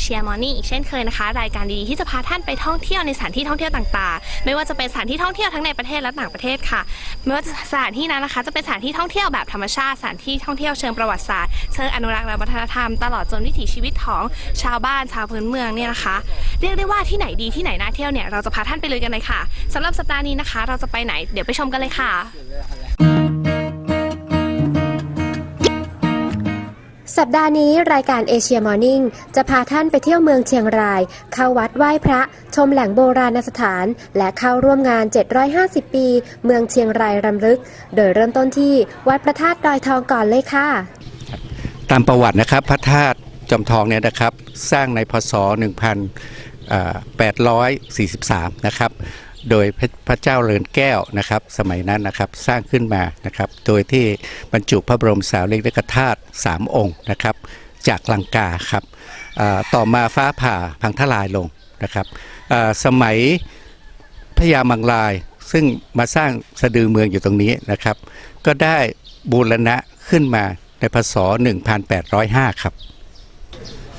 เชียร์มอร์นิ่งอีกเช่นเคยนะคะ รายการดีๆที่จะพาท่านไปท่องเที่ยวในสถานที่ท่องเที่ยวต่างๆ ไม่ว่าจะเป็นสถานที่ท่องเที่ยวทั้งในประเทศและต่างประเทศค่ะ ไม่ว่าสถานที่นั้นนะคะจะเป็นสถานที่ท่องเที่ยวแบบธรรมชาติสถานที่ท่องเที่ยวเชิงประวัติศาสตร์เชิงอนุรักษ์และวัฒนธรรมตลอดจนวิถีชีวิตของชาวบ้านชาวพื้นเมืองเนี่ยนะคะ เรียกได้ว่าที่ไหนดีที่ไหนน่าเที่ยวเนี่ยเราจะพาท่านไปเลยกันเลยค่ะสำหรับสัปดาห์นี้นะคะ เราจะไปไหนเดี๋ยวไปชมกันเลยค่ะ สัปดาห์นี้รายการเอเชียมอร์นิ่งจะพาท่านไปเที่ยวเมืองเชียงราย เข้าวัดไหว้พระ ชมแหล่งโบราณสถาน และเข้าร่วมงาน 750 ปี เมืองเชียงรายรำลึก โดยเริ่มต้นที่วัดพระธาตุดอยทองก่อนเลยค่ะ ตามประวัตินะครับพระธาตุจอมทองเนี่ยนะครับ สร้างในพศ 1843 นะครับ โดยพระเจ้าเรือนแก้วนะครับ สมัยนั้นนะครับสร้างขึ้นมานะครับ โดยที่บรรจุพระบรมสารีริกธาตุสามองค์นะครับ จากลังกาครับต่อมาฟ้าผ่าพังทลายลงนะครับสมัยพญามังลายซึ่งมาสร้างสะดือเมืองอยู่ตรงนี้นะครับ ก็ได้บูรณะขึ้นมาในพศ 1805 ครับ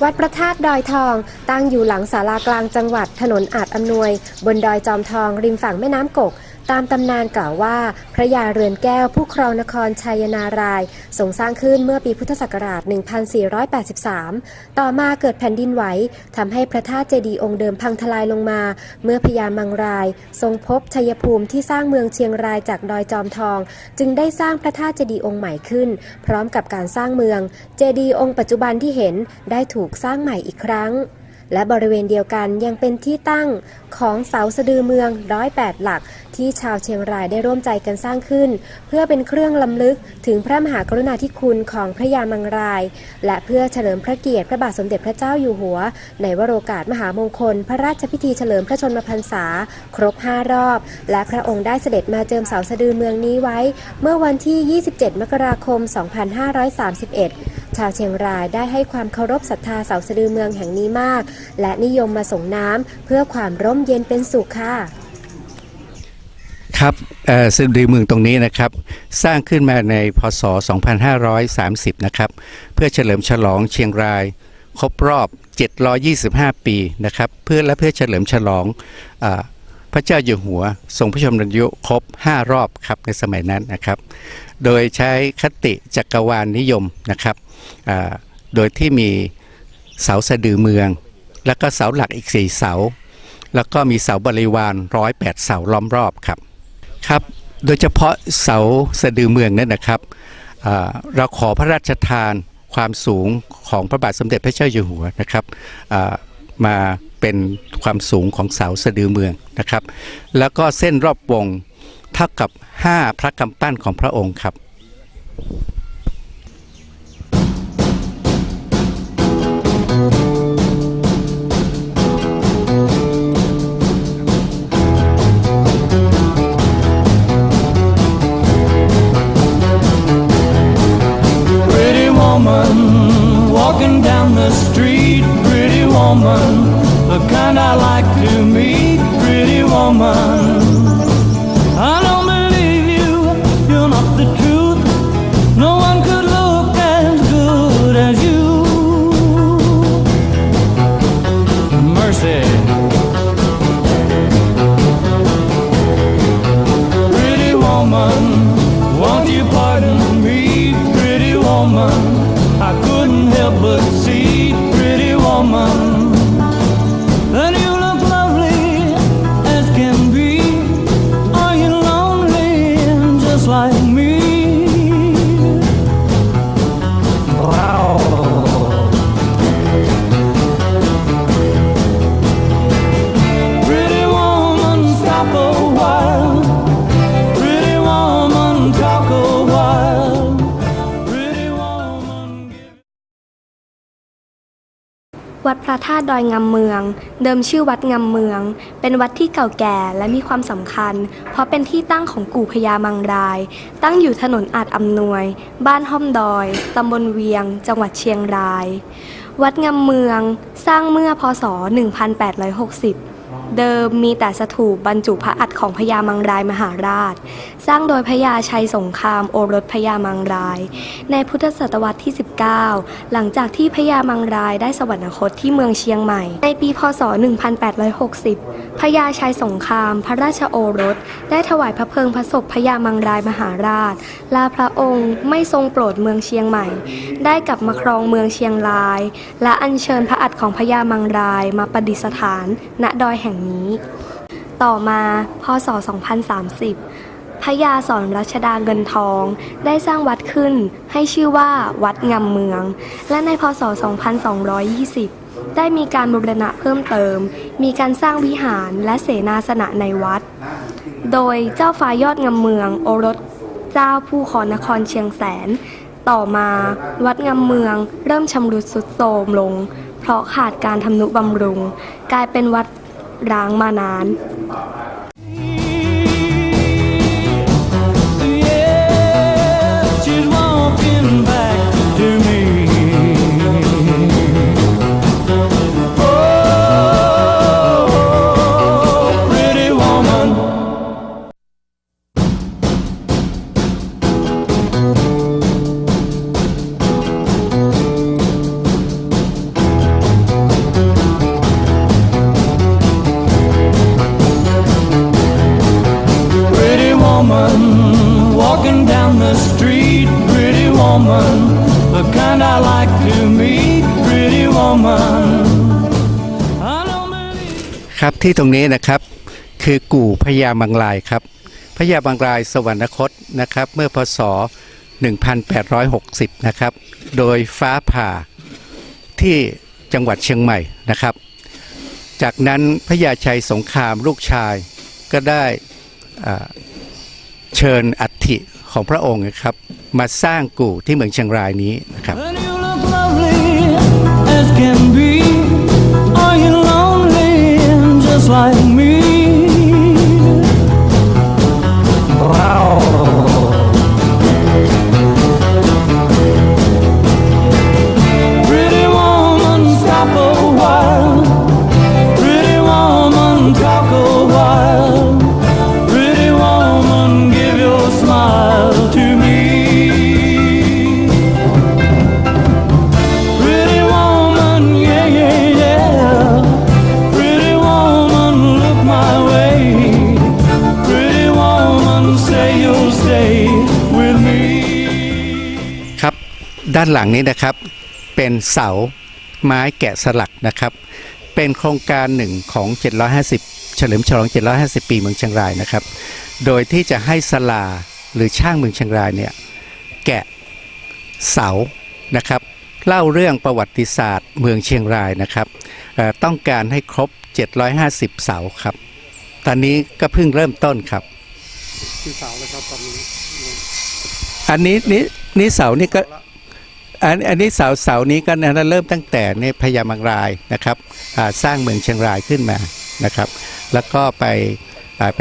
วัดพระธาตุดอยทอง ตั้งอยู่หลังศาลากลางจังหวัดถนนอาจอำนวย บนดอยจอมทอง ริมฝั่งแม่น้ำกก ตามตำนานกล่าวว่า พระยาเรือนแก้วผู้ครองนครชัยนารายทรงสร้างขึ้นเมื่อปีพุทธศักราช 1483 ต่อมาเกิดแผ่นดินไหวทำให้พระธาตุเจดีย์องค์เดิมพังทลายลงมา เมื่อพญามังราย ทรงพบชัยภูมิที่สร้างเมืองเชียงรายจากดอยจอมทอง จึงได้สร้างพระธาตุเจดีย์องค์ใหม่ขึ้น พร้อมกับการสร้างเมือง เจดีย์องค์ปัจจุบันที่เห็นได้ถูกสร้างใหม่อีกครั้ง และบริเวณเดียวกันยังเป็นที่ตั้งของเสาสะดือเมืองร้อยแปดหลัก ที่ชาวเชียงรายได้ร่วมใจกันสร้างขึ้น เพื่อเป็นเครื่องลำลึกถึงพระมหากรุณาธิคุณของพระยามังราย และเพื่อเฉลิมพระเกียรติพระบาทสมเด็จพระเจ้าอยู่หัว ในวโรกาสมหามงคล พระราชพิธีเฉลิมพระชนมพรรษา ครบ5รอบ และพระองค์ได้เสด็จมาเจิมเสาสะดือเมืองนี้ไว้ เมื่อวันที่ 27 มกราคม 2531 ชาวเชียงรายได้ให้ความเคารพศรัทธาเสาสะดือเมืองแห่งนี้มาก และนิยมมาส่งน้ำเพื่อความร่มเย็นเป็นสุขค่ะครับเสะดือเมืองตรงนี้นะครับ สร้างขึ้นมาในพศ 2530 นะครับ เพื่อเฉลิมฉลองเชียงราย ครบรอบ 725 ปีนะครับ เพื่อและเพื่อเฉลิมฉลองอ พระเจ้าอยู่หัวทรงพระชนมพรรษาครบ 5 รอบครับในสมัยนั้นนะครับ โดยใช้คติจักรวาลนิยมนะครับโดยที่มีเสาสะดือเมือง แล้วก็เสาหลักอีก 4 เสา แล้วก็มีเสาบริวารร้อยแปดเสาล้อมรอบครับครับโดยเฉพาะเสาสะดือเมืองนั่นนะครับเราขอพระราชทานความสูงของพระบาทสมเด็จพระเจ้าอยู่หัวนะครับมา เป็นความสูงของเสาสะดือเมืองนะครับ แล้วก็เส้นรอบวงเท่ากับ 5 พระกำปั้นของพระองค์ครับ woman the kind I like to meet. Pretty woman, ระธาตุดอยงามเมือง เดิมชื่อวัดงามเมือง เป็นวัดที่เก่าแก่และมีความสำคัญ เพราะเป็นที่ตั้งของกู่พญามังราย ตั้งอยู่ถนนอาจอำนวย บ้านห้อมดอยตำบลเวียง จังหวัดเชียงราย วัดงามเมือง สร้างเมื่อพศ 1860 เดิมมีแต่สถูปบรรจุพระอัฐของพญามังรายมหาราช สร้างโดยพญาชัยสงครามโอรสพญามังราย ในพุทธศตวรรษที่ 19 หลังจากที่พญามังรายได้สวรรคตที่เมืองเชียงใหม่ ในปีพศ 1860 พญาชัยสงคราม พระราชโอรส ได้ถวายพระเพลิงพระศพพญามังรายมหาราช ลาพระองค์ไม่ทรงโปรดเมืองเชียงใหม่ ได้กลับมาครองเมืองเชียงราย และอัญเชิญพระอัฐของพญามังรายมาประดิษฐาน ณดอยแห่งนี้ ต่อมาพศ 2030พญาสอนรัชดาเงินทอง ได้สร้างวัดขึ้นให้ชื่อว่าวัดงำเมือง และในพศ 2220ได้มีการบูรณะเพิ่มเติม มีการสร้างวิหารและเสนาสนะในวัด โดยเจ้าฟ้ายอดงำเมือง โอรสเจ้าผู้ขอนครเชียงแสน ต่อมาวัดงำเมืองเริ่มชำรุดทรุดโทรมลง เพราะขาดการทำนุบำรุง กลายเป็นวัด ร้างมานาน ที่ตรงนี้นะครับคือกู่พญามังลายครับพญามังลายสวรรคตนะครับ เมื่อพศ 1860 นะครับ โดยฟ้าผ่าที่จังหวัดเชียงใหม่นะครับ จากนั้นพญาชัยสงครามลูกชายก็ได้เชิญอัฐิของพระองค์นะครับ มาสร้างกู่ที่เมืองเชียงรายนี้นะครับ 算 ด้านหลังนี้นะครับเป็นเสาไม้แกะสลักนะครับ เป็นโครงการหนึ่งของ 750 เฉลิมฉลอง 750 ปีเมืองเชียงรายนะครับ โดยที่จะให้สลาหรือช่างเมืองเชียงรายเนี่ยแกะเสานะครับ เล่าเรื่องประวัติศาสตร์เมืองเชียงรายนะครับเอ่อต้องการให้ครบ 750 เสาครับ ตอนนี้ก็เพิ่งเริ่มต้นครับอันนี้นี่นี่เสานี่ก็ อันอันนี้เสาเสานี้ก็นะเริ่มตั้งแต่ในพญามังรายนะครับสร้างเมืองเชียงรายขึ้นมานะครับ แล้วก็ไปไป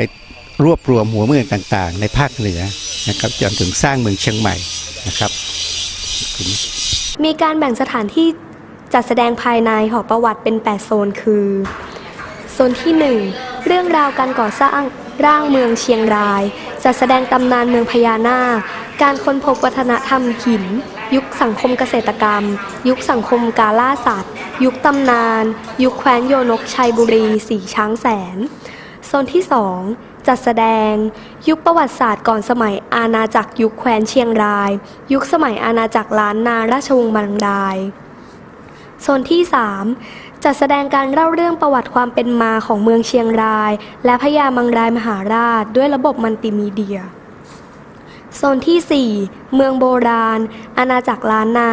รวบรวมหัวเมืองต่างๆ ในภาคเหนือนะครับจนถึงสร้างเมืองเชียงใหม่นะครับ มีการแบ่งสถานที่จัดแสดงภายในหอประวัติเป็น 8 โซนคือ โซนที่ 1 เรื่องราวการก่อสร้างร่างเมืองเชียงราย จัดแสดงตำนานเมืองพญานาค การค้นพบวัฒนธรรมหิน ยุคสังคมเกษตรกรรม ยุคสังคมกาล่าสัตว์ ยุคตำนาน ยุคแคว้นโยนกชัยบุรีสีช้างแสน โซนที่ 2 จัดแสดง ยุคประวัติศาสตร์ก่อนสมัยอาณาจักรยุคแคว้นเชียงราย ยุคสมัยอาณาจักรล้านนาราชวงศ์บังราย โซนที่ 3จัดแสดงการเล่าเรื่องประวัติความเป็นมาของเมืองเชียงราย และพญามังรายมหาราชด้วยระบบมัลติมีเดีย โซนที่ 4 เมืองโบราณ อาณาจักรล้านนา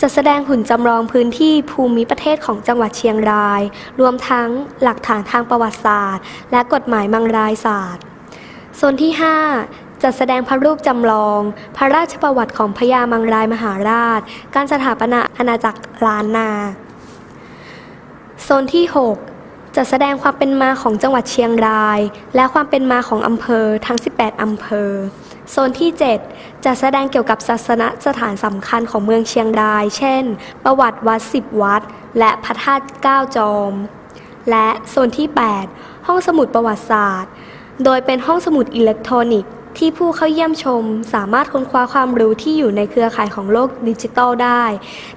จัดแสดงหุ่นจำลองพื้นที่ภูมิประเทศของจังหวัดเชียงราย รวมทั้งหลักฐานทางประวัติศาสตร์ และกฎหมายมังรายศาสตร์ โซนที่ 5 จัดแสดงพระรูปจำลอง พระราชประวัติของพญามังรายมหาราช การสถาปนาอาณาจักรล้านนา โซนที่ 6 จัดแสดงความเป็นมาของจังหวัดเชียงราย และความเป็นมาของอำเภอทั้ง 18 อำเภอ โซนที่ 7จัดแสดงเกี่ยวกับศาสนสถานสำคัญของเมืองเชียงราย เช่น ประวัติวัด 10 วัด และพระธาตุ9จอม และโซนที่ 8 ห้องสมุดประวัติศาสตร์ โดยเป็นห้องสมุดอิเล็กทรอนิกส์ที่ผู้เข้าเยี่ยมชมสามารถค้นคว้าความรู้ที่อยู่ในเครือข่ายของโลกดิจิทัลได้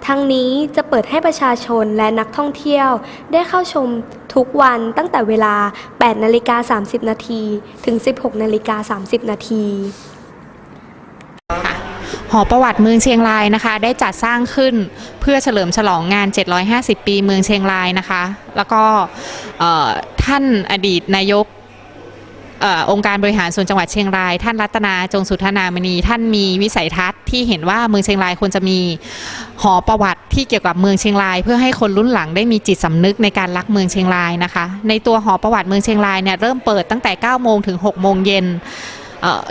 ทั้งนี้จะเปิดให้ประชาชนและนักท่องเที่ยว ได้เข้าชมทุกวันตั้งแต่เวลา 8 นาฬิกา 30 นาที ถึง 16 นาฬิกา 30 นาที หอประวัติเมืองเชียงรายนะคะ ได้จัดสร้างขึ้นเพื่อเฉลิมฉลองงาน 750 ปีเมืองเชียงรายนะคะ แล้วก็ท่านอดีตนายกอองค์การบริหารส่วนจังหวัดเชียงราย ท่านรัตนาจงสุธนามณี ท่านมีวิสัยทัศน์ที่เห็นว่าเมืองเชียงรายควรจะมีหอประวัติที่เกี่ยวกับเมืองเชียงราย เพื่อให้คนรุ่นหลังได้มีจิตสำนึกในการรักเมืองเชียงรายนะคะ ในตัวหอประวัติเมืองเชียงรายเนี่ยเริ่มเปิดตั้งแต่ 9 โมงถึง 6 โมงเย็น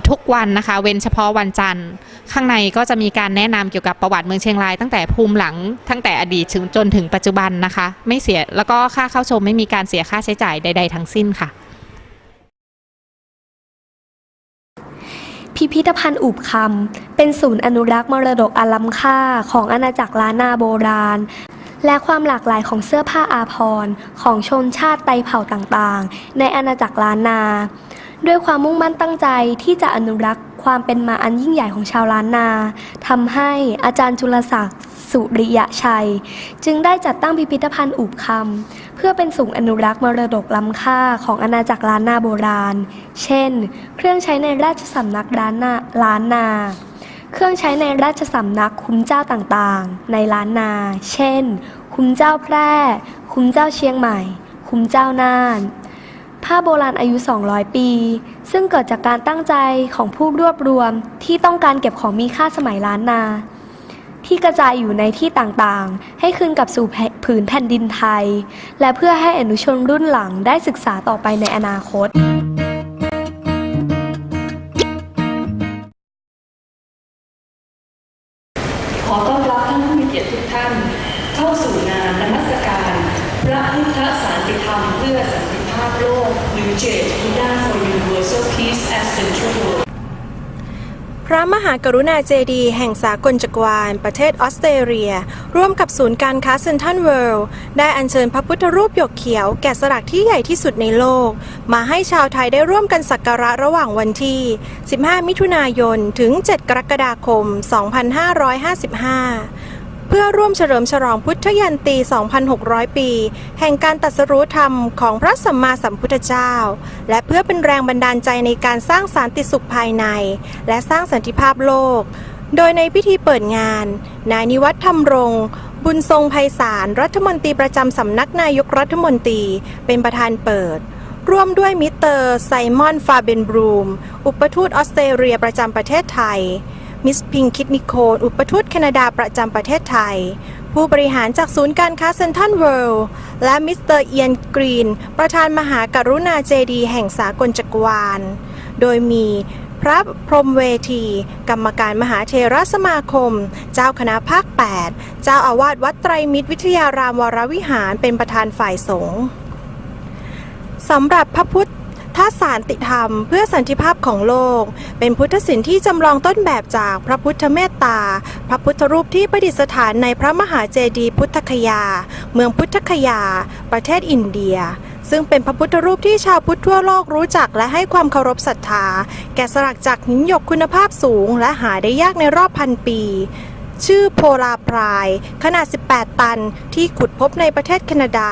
ทุกวันนะคะเว้นเฉพาะวันจันทร์ ข้างในก็จะมีการแนะนำเกี่ยวกับประวัติเมืองเชียงราย ตั้งแต่ภูมิหลังตั้งแต่อดีตถึงจนถึงปัจจุบันนะคะ ไม่เสียแล้วก็ค่าเข้าชมไม่มีการเสียค่าใช้จ่ายใด ๆ ทั้งสิ้นค่ะพิพิธภัณฑ์อุบคำเป็นศูนย์อนุรักษ์มรดกอันล้ำค่าของอาณาจักรล้านนาโบราณ และความหลากหลายของเสื้อผ้าอาภรณ์ของชนชาติไตเผ่าต่างๆ ในอาณาจักรล้านนา ด้วยความมุ่งมั่นตั้งใจที่จะอนุรักษ์ความเป็นมาอันยิ่งใหญ่ของชาวล้านนาทำให้อาจารย์จุลศักดิ์สุริยะชัย จึงได้จัดตั้งพิพิธภัณฑ์อุบคำเพื่อเป็นศูนย์อนุรักษ์มรดกล้ำค่าของอาณาจักรล้านนาโบราณ เช่น เครื่องใช้ในราชสำนักล้านนาล้านนา เครื่องใช้ในราชสำนักคุ้มเจ้าต่างๆ ในล้านนา เช่น คุ้มเจ้าแพร่ คุ้มเจ้าเชียงใหม่ คุ้มเจ้าน่าน ผ้าโบราณอายุ 200 ปี ซึ่งเกิดจากการตั้งใจของผู้รวบรวมที่ต้องการเก็บของมีค่าสมัยล้านนา ที่กระจายอยู่ในที่ต่างๆ ให้คืนกลับสู่ผืนแผ่นดินไทย และเพื่อให้อนุชนรุ่นหลังได้ศึกษาต่อไปในอนาคตากรุณาเจดี แห่งสากลจักรวาล ประเทศออสเตรเลีย ร่วมกับศูนย์การค้าเซ็นทรัลเวิลด์ได้อัญเชิญพระพุทธรูปหยกเขียวแกะสลักที่ใหญ่ที่สุดในโลก มาให้ชาวไทยได้ร่วมกันสักการะระหว่างวันที่ 15 มิถุนายน ถึง 7 กรกฎาคม 2555 พื่อร่วมเฉลิมฉลองพุทธยันตี 2,600 ปี แห่งการตรัสรู้ธรรมของพระสัมมาสัมพุทธเจ้า และเพื่อเป็นแรงบันดาลใจในการสร้างสันติสุขภายใน และสร้างสันติภาพโลก โดยในพิธีเปิดงาน นายนิวัฒน์ธรรมรงบุญทรงไพศาลรัฐมนตรีประจำสำนักนายกรัฐมนตรี เป็นประธานเปิด ร่วมด้วยมิสเตอร์ไซมอน ฟาเบนบรูม อุปทูตออสเตรเลียประจำประเทศไทย มิสพิงคิดนิโคลอุปทูตแคนาดาประจำประเทศไทย ผู้บริหารจากศูนย์การค้าเซ็นทรัลเวิลด์และมิสเตอร์เอียนกรีน ประธานมหากรุณาเจดีแห่งสากลจักรวาล โดยมีพระพรมเวที กรรมการมหาเทรสมาคม เจ้าคณะภาค 8 เจ้าอาวาสวัดไตรมิตรวิทยารามวรวิหารเป็นประธานฝ่ายสงฆ์สำหรับพระพุท ธสารติธรรม เพื่อสันติภาพของโลก เป็นพุทธศิลป์ที่จำลองต้นแบบจากพระพุทธเมตตา พระพุทธรูปที่ประดิษฐานในพระมหาเจดีย์พุทธคยา เมืองพุทธคยา ประเทศอินเดีย ซึ่งเป็นพระพุทธรูปที่ชาวพุทธทั่วโลกรู้จักและให้ความเคารพศรัทธา แกะสลักจากหินหยกคุณภาพสูง และหาได้ยากในรอบพันปีชื่อโพลาพราย ขนาด 18 ตัน ที่ขุดพบในประเทศแคนาดา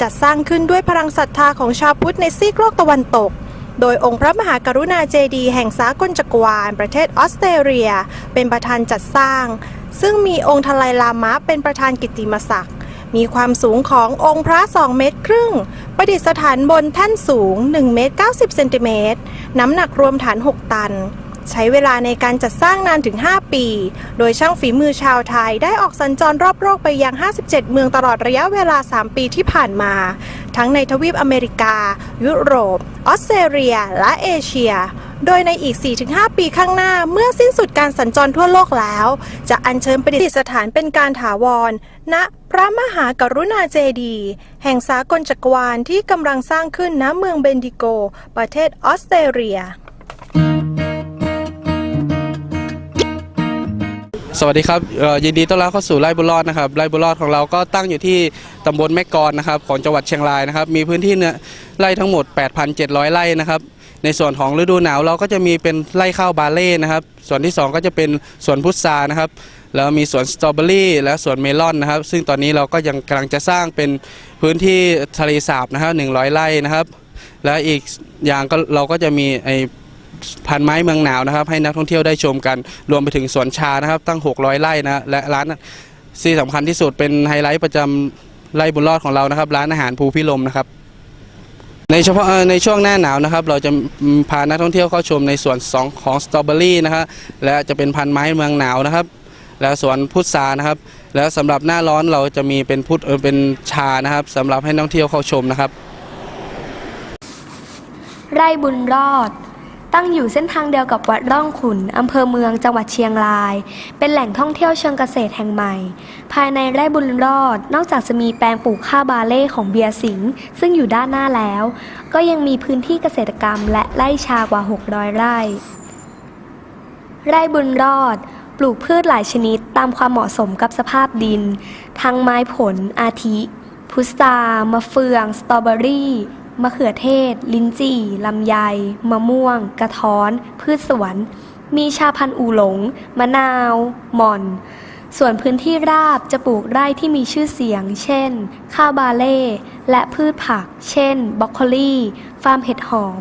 จัดสร้างขึ้นด้วยพลังศรัทธาของชาวพุทธในซีกโลกตะวันตก โดยองค์พระมหากรุณาเจดีย์แห่งสากลจักรวาล ประเทศออสเตรเลีย เป็นประธานจัดสร้าง ซึ่งมีองค์ทลายลามะเป็นประธานกิติมศักดิ์มีความสูงขององค์พระ 2 เมตรครึ่ง ประดิษฐานบนแท่นสูง 1 เมตร 90 เซนติเมตร น้ำหนักรวมฐาน 6 ตัน ใช้เวลาในการจัดสร้างนานถึง 5 ปี โดยช่างฝีมือชาวไทยได้ออกสัญจรรอบโลกไปยัง 57 เมืองตลอดระยะเวลา 3 ปีที่ผ่านมา ทั้งในทวีปอเมริกา ยุโรป ออสเตรเลีย และเอเชีย โดยในอีก 4-5 ปีข้างหน้าเมื่อสิ้นสุดการสัญจรทั่วโลกแล้ว จะอัญเชิญประดิษฐานเป็นการถาวรณพระมหากรุณาเจดีย์แห่งสากลจักรวาลที่กำลังสร้างขึ้นณเมืองเบนดิโก ประเทศออสเตรเลีย สวัสดีครับยินดีต้อนรับเข้าสู่ไร่บุญรอดนะครับไร่บุญรอดของเราก็ตั้งอยู่ที่ตำบลแม่กอนนะครับของจังหวัดเชียงรายนะครับ มีพื้นที่เนี่ยไร่ทั้งหมด 8,700 ไร่นะครับ ในส่วนของฤดูหนาวเราก็จะมีเป็นไร่ข้าวบาเล่นะครับ ส่วนที่ 2 ก็จะเป็นสวนพุทรานะครับ แล้วมีสวนสตรอเบอรี่และสวนเมลอนนะครับ ซึ่งตอนนี้เราก็ยังกำลังจะสร้างเป็นพื้นที่ทะเลสาบนะครับ100 ไร่นะครับ และอีกอย่างก็เราก็จะมีไอ พันไม้เมืองหนาวนะครับ ให้นักท่องเที่ยวได้ชมกันรวมไปถึงสวนชานะครับ ตั้ง 600 ไร่นะและร้านที่สำคัญที่สุดเป็นไฮไลท์ประจำไร่บุญรอดของเรานะครับ ร้านอาหารภูพิลมนะครับในเฉพาะในช่วงหน้าหนาวนะครับ เราจะพานักท่องเที่ยวเข้าชมในสวนสองของสตรอเบอรี่นะครับและจะเป็นพันไม้เมืองหนาวนะครับ และสวนพุทรานะครับ แล้วสำหรับหน้าร้อนเราจะมีเป็นพุทเอ่อเป็นชานะครับสำหรับให้นักท่องเที่ยวเข้าชมนะครับ ไร่บุญรอด ตั้งอยู่เส้นทางเดียวกับวัดร่องขุน อำเภอเมืองจังหวัดเชียงราย เป็นแหล่งท่องเที่ยวเชิงเกษตรแห่งใหม่ ภายในไร่บุญรอด นอกจากจะมีแปลงปลูกข้าวบาเล่ของเบียร์สิงห์ซึ่งอยู่ด้านหน้าแล้ว ก็ยังมีพื้นที่เกษตรกรรมและไร่ชากว่า 600 ไร่ ไร่บุญรอด ปลูกพืชหลายชนิดตามความเหมาะสมกับสภาพดิน ทั้งไม้ผลอาทิ พุทรา มะเฟือง สตรอเบอรี่ มะเขือเทศ ลิ้นจี่ ลำไย มะม่วง กระท้อน พืชสวน มีชาพันธุ์อูหลง มะนาว หม่อน ส่วนพื้นที่ราบจะปลูกไร่ที่มีชื่อเสียง เช่น ข้าวบาเล่ และพืชผัก เช่น บรอกโคลีฟาร์มเห็ดหอม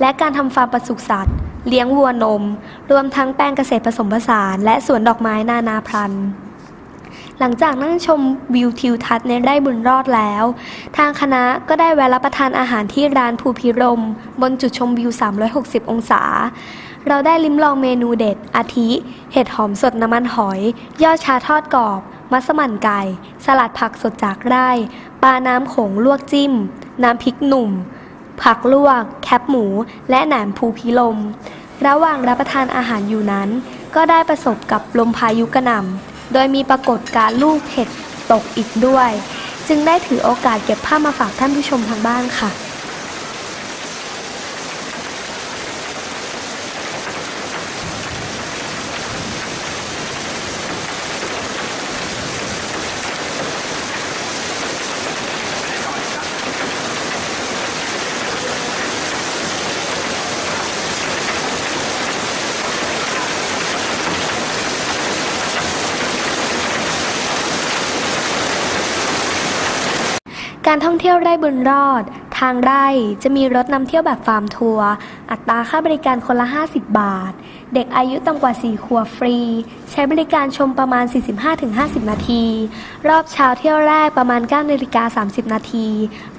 และการทำฟาร์มปศุสัตว์ เลี้ยงวัวนม รวมทั้งแปลงเกษตรผสมผสาน และสวนดอกไม้นานาพันธุ์ หลังจากนั่งชมวิวทิวทัศน์ในไร่บุญรอดแล้ว ทางคณะก็ได้แวะรับประทานอาหารที่ร้านภูพิรม บนจุดชมวิว 360 องศา เราได้ลิ้มลองเมนูเด็ด อาทิ เห็ดหอมสดน้ำมันหอย ยอดชาทอดกรอบ มัสมั่นไก่ สลัดผักสดจากไร่ ปลาน้ำโขงลวกจิ้ม น้ำพริกหนุ่ม ผักลวก แคบหมู และแหนมภูพิลมระหว่างรับประทานอาหารอยู่นั้น ก็ได้ประสบกับลมพายุกระหน่ำ โดยมีปรากฏการ์ลูกเห็ดตกอีกด้วย จึงได้ถือโอกาสเก็บภาพมาฝากท่านผู้ชมทางบ้านค่ะ การท่องเที่ยวไร่บุญรอด ทางไร่จะมีรถนำเที่ยวแบบฟาร์มทัวร์อัตราค่าบริการคนละ 50 บาท เด็กอายุต่ำกว่า 4 ขวบฟรี ใช้บริการชมประมาณ 45-50 นาที รอบเช้าเที่ยวแรกประมาณ9นาฬิกา30 นาที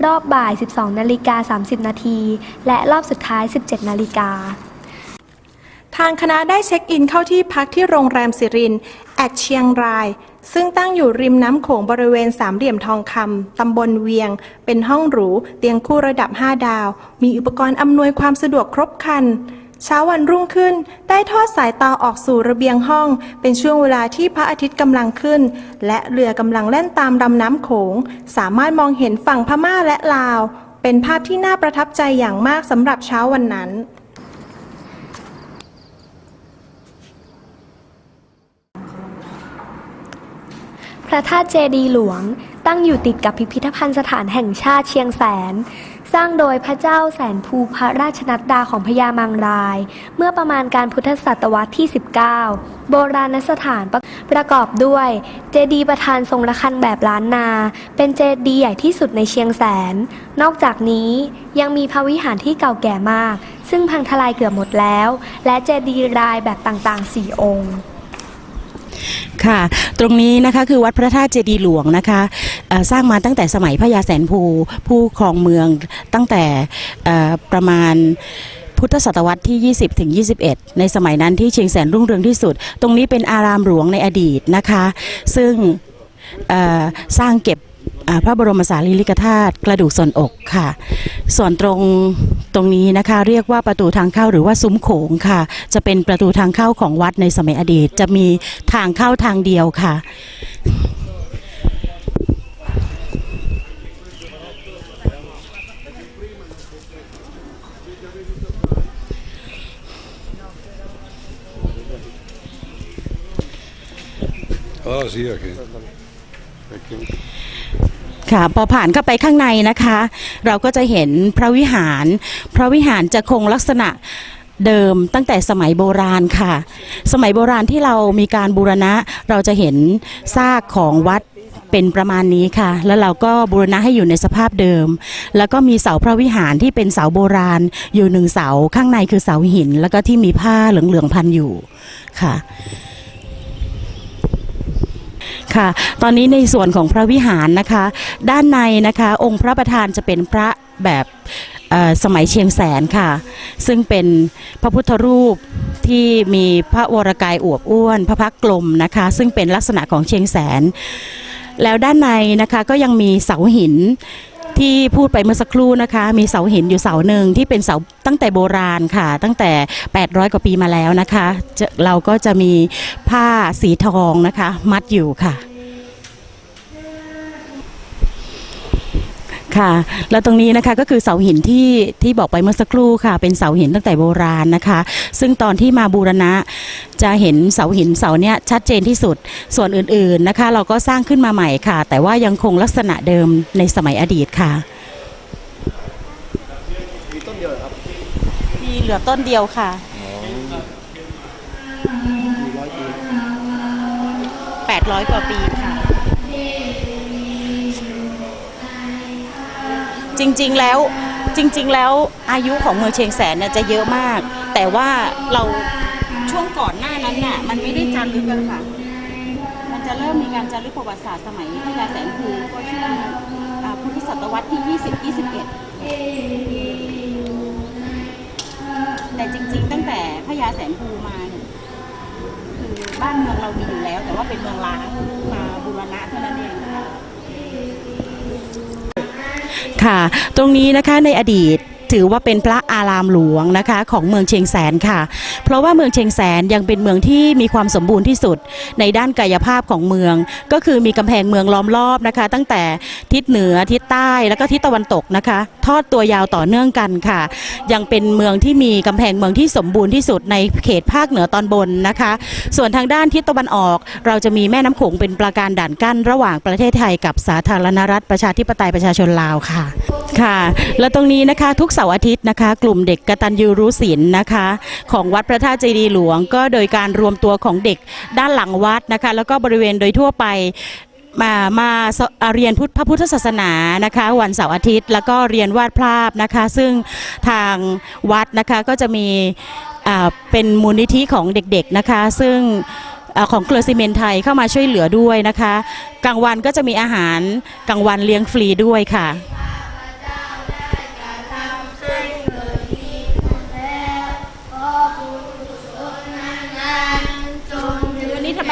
รอบบ่าย 12นาฬิกา30 นาที และรอบสุดท้าย 17 นาฬิกาทางคณะได้เช็คอินเข้าที่พักที่โรงแรมสิรินแอดเชียงราย ซึ่งตั้งอยู่ริมน้ำโขงบริเวณสามเหลี่ยมทองคำตำบลเวียง เป็นห้องหรู เตียงคู่ระดับ 5 ดาว มีอุปกรณ์อำนวยความสะดวกครบครัน เช้าวันรุ่งขึ้น ได้ทอดสายตาออกสู่ระเบียงห้อง เป็นช่วงเวลาที่พระอาทิตย์กำลังขึ้น และเรือกำลังแล่นตามลำน้ำโขง สามารถมองเห็นฝั่งพม่าและลาว เป็นภาพที่น่าประทับใจอย่างมากสำหรับเช้าวันนั้น พระธาตุเจดีหลวง ตั้งอยู่ติดกับพิพิธภัณฑ์สถานแห่งชาติเชียงแสน สร้างโดยพระเจ้าแสนภูพระราชนัดดาของพญามังราย เมื่อประมาณการพุทธศตวรรษที่ 19 โบราณสถานประกอบด้วย เจดีย์ประธานทรงระฆังแบบล้านนา เป็นเจดีย์ใหญ่ที่สุดในเชียงแสน นอกจากนี้ยังมีพระวิหารที่เก่าแก่มาก ซึ่งพังทลายเกือบหมดแล้ว และเจดีย์รายแบบต่างๆสี่องค์ ค่ะ ตรงนี้นะคะคือวัดพระธาตุเจดีย์หลวงนะคะสร้างมาตั้งแต่สมัยพระยาแสนภู ผู้ครองเมืองตั้งแต่ประมาณพุทธศตวรรษที่ 20 ถึง 21 ในสมัยนั้นที่เชียงแสนรุ่งเรืองที่สุด ตรงนี้เป็นอารามหลวงในอดีตนะคะ ซึ่งสร้างเก็บ พระบรมสารีริกธาตุกระดูกส่วนอกค่ะ ส่วนตรงตรงนี้นะคะ เรียกว่าประตูทางเข้าหรือว่าซุ้มโขงค่ะ จะเป็นประตูทางเข้าของวัดในสมัยอดีต จะมีทางเข้าทางเดียวค่ะ Ahora sí, aquí. Aquí. ค่ะ พอผ่านเข้าไปข้างในนะคะ เราก็จะเห็นพระวิหาร พระวิหารจะคงลักษณะเดิมตั้งแต่สมัยโบราณค่ะ สมัยโบราณที่เรามีการบูรณะ เราจะเห็นซากของวัดเป็นประมาณนี้ค่ะ แล้วเราก็บูรณะให้อยู่ในสภาพเดิม แล้วก็มีเสาพระวิหารที่เป็นเสาโบราณ อยู่หนึ่งเสาข้างในคือเสาหิน แล้วก็ที่มีผ้าเหลืองๆพันอยู่ค่ะ ค่ะ ตอนนี้ในส่วนของพระวิหารนะคะ ด้านในนะคะ องค์พระประธานจะเป็นพระแบบสมัยเชียงแสนค่ะ ซึ่งเป็นพระพุทธรูปที่มีพระวรกายอวบอ้วน พระพักตร์กลมนะคะ ซึ่งเป็นลักษณะของเชียงแสน แล้วด้านในนะคะก็ยังมีเสาหิน ที่พูดไปเมื่อสักครู่นะคะ มีเสาหินอยู่เสาหนึ่งที่เป็นเสาตั้งแต่โบราณค่ะ ตั้งแต่ 800 กว่าปีมาแล้วนะคะจะเราก็จะมีผ้าสีทองนะคะ มัดอยู่ค่ะ ค่ะ แล้วตรงนี้นะคะก็คือเสาหินที่ที่บอกไปเมื่อสักครู่ค่ะ เป็นเสาหินตั้งแต่โบราณนะคะ ซึ่งตอนที่มาบูรณะจะเห็นเสาหินเสาเนี้ยชัดเจนที่สุด ส่วนอื่นๆนะคะ เราก็สร้างขึ้นมาใหม่ค่ะ แต่ว่ายังคงลักษณะเดิมในสมัยอดีตค่ะ มีต้นเดียวครับมีเหลือต้นเดียวค่ะแปดร้อยกว่าปีค่ะ จริงๆแล้วจริง ๆ แล้วอายุของเมืองเชียงแสนเนี่ยจะเยอะมาก แต่ว่าเราช่วงก่อนหน้านั้นน่ะมันไม่ได้จารึกกันค่ะ มันจะเริ่มมีการจารึกประวัติศาสตร์สมัยพระยาแสนภูก็ช่วงอ่าพุทธศตวรรษที่ 20 21 แต่จริง ๆ ตั้งแต่พระยาแสนภูมาเนี่ยคือบ้านเมืองเรามีอยู่แล้ว แต่ว่าเป็นเมืองล้างมาบูรณะเท่านั้นเองค่ะ ค่ะ ตรงนี้นะคะในอดีต ถือว่าเป็นพระอารามหลวงนะคะของเมืองเชียงแสนค่ะ เพราะว่าเมืองเชียงแสนยังเป็นเมืองที่มีความสมบูรณ์ที่สุด ในด้านกายภาพของเมือง ก็คือมีกำแพงเมืองล้อมรอบนะคะ ตั้งแต่ทิศเหนือทิศใต้แล้วก็ทิศตะวันตกนะคะ ทอดตัวยาวต่อเนื่องกันค่ะ ยังเป็นเมืองที่มีกำแพงเมืองที่สมบูรณ์ที่สุดในเขตภาคเหนือตอนบนนะคะ ส่วนทางด้านทิศตะวันออก เราจะมีแม่น้ำโขงเป็นปราการด่านกั้นระหว่างประเทศไทยกับสาธารณรัฐประชาธิปไตยประชาชนลาวค่ะค่ะ แล้วตรงนี้นะคะทุกเสาร์อาทิตย์นะคะ กลุ่มเด็กกตัญญูรู้ศิลนะคะ ของวัดพระธาตุเจดีย์หลวง ก็โดยการรวมตัวของเด็กด้านหลังวัดนะคะ แล้วก็บริเวณโดยทั่วไปมามาาเรียนพุทธพระพุทธศาสนานะคะ วันเสาร์อาทิตย์ แล้วก็เรียนวาดภาพนะคะ ซึ่งทางวัดนะคะก็จะมีเป็นมูลนิธิของเด็กๆนะคะ ซึ่งอของเครือซีเมนไทยเข้ามาช่วยเหลือด้วยนะคะ กลางวันก็จะมีอาหารกลางวันเลี้ยงฟรีด้วยค่ะ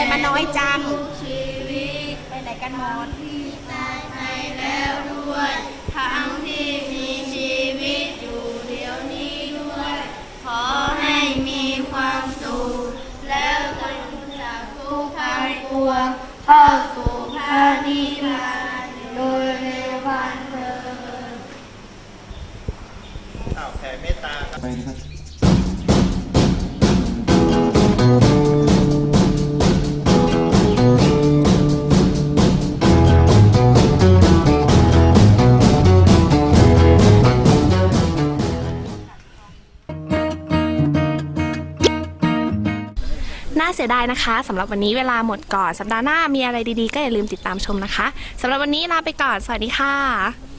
มมาน้อยจัง ไปไหนกันหมดทั้งที่มีชีวิตอยู่เดี๋ยวนี้ด้วย ขอให้มีความสุขแล้วจงจากทุกข์ทั้งปวงเข้าสู่พระนิพพานโดยเร็ววันเถิดน่าเสียดายนะคะสำหรับวันนี้เวลาหมดก่อนสัปดาห์หน้ามีอะไรดีๆ ก็อย่าลืมติดตามชมนะคะสำหรับวันนี้ลาไปก่อนสวัสดีค่ะ